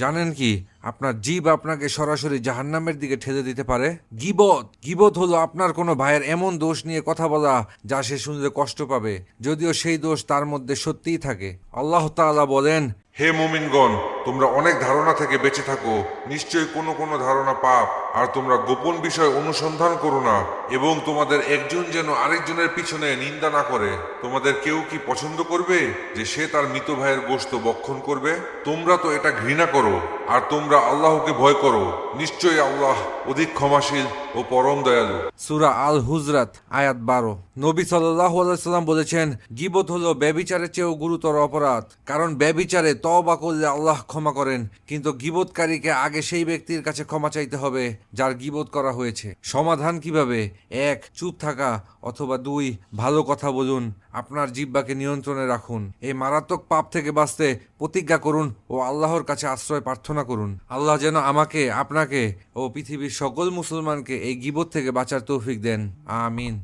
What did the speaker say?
জানেন কি, আপনার জীব আপনাকে সরাসরি জাহান্নামের দিকে ঠেলে দিতে পারে? গিবত গিবত হলো আপনার কোনো ভাইয়ের এমন দোষ নিয়ে কথা বলা যা সে শুনলে কষ্ট পাবে, যদিও সেই দোষ তার মধ্যে সত্যিই থাকে। আল্লাহ তাআলা বলেন, হে মুমিনগণ তোমরা অনেক ধারণা থেকে বেঁচে থাকো। নিশ্চয়ই কোনো কোনো ধারণা পাপ, আর তোমরা গোপন বিষয় অনুসন্ধান করো না, এবং তোমাদের একজন যেন আরেকজনের পিছনে নিন্দা না করে। তোমাদের কেউ কি পছন্দ করবে যে সে তার মৃত ভাইয়ের গোশত বক্ষণ করবে? তোমরা তো এটা ঘৃণা করো, আর তোমরা আল্লাহকে ভয় করো। নিশ্চয়ই আল্লাহ অধিক ক্ষমাশীল ও পরম দয়ালু। সুরা আল হুজরাত আয়াত বারো। নবী সাল্লাম বলেছেন, গিবত হলো ব্যবিচারের চেয়েও গুরুতর অপরাধ, কারণ ব্যবিচারে তওবা করলে আল্লাহ ক্ষমা করেন, কিন্তু গিবতকারীকে আগে সেই ব্যক্তির কাছে ক্ষমা চাইতে হবে, যার গিবোধ করা হয়েছে। সমাধান কীভাবে? এক, চুপ থাকা অথবা দুই, ভালো কথা বলুন, আপনার জিব্বাকে নিয়ন্ত্রণে রাখুন। এই মারাত্মক পাপ থেকে বাঁচতে প্রতিজ্ঞা করুন ও আল্লাহর কাছে আশ্রয় প্রার্থনা করুন। আল্লাহ যেন আমাকে, আপনাকে ও পৃথিবীর সকল মুসলমানকে এই গিবত থেকে বাঁচার তৌফিক দেন। আমিন।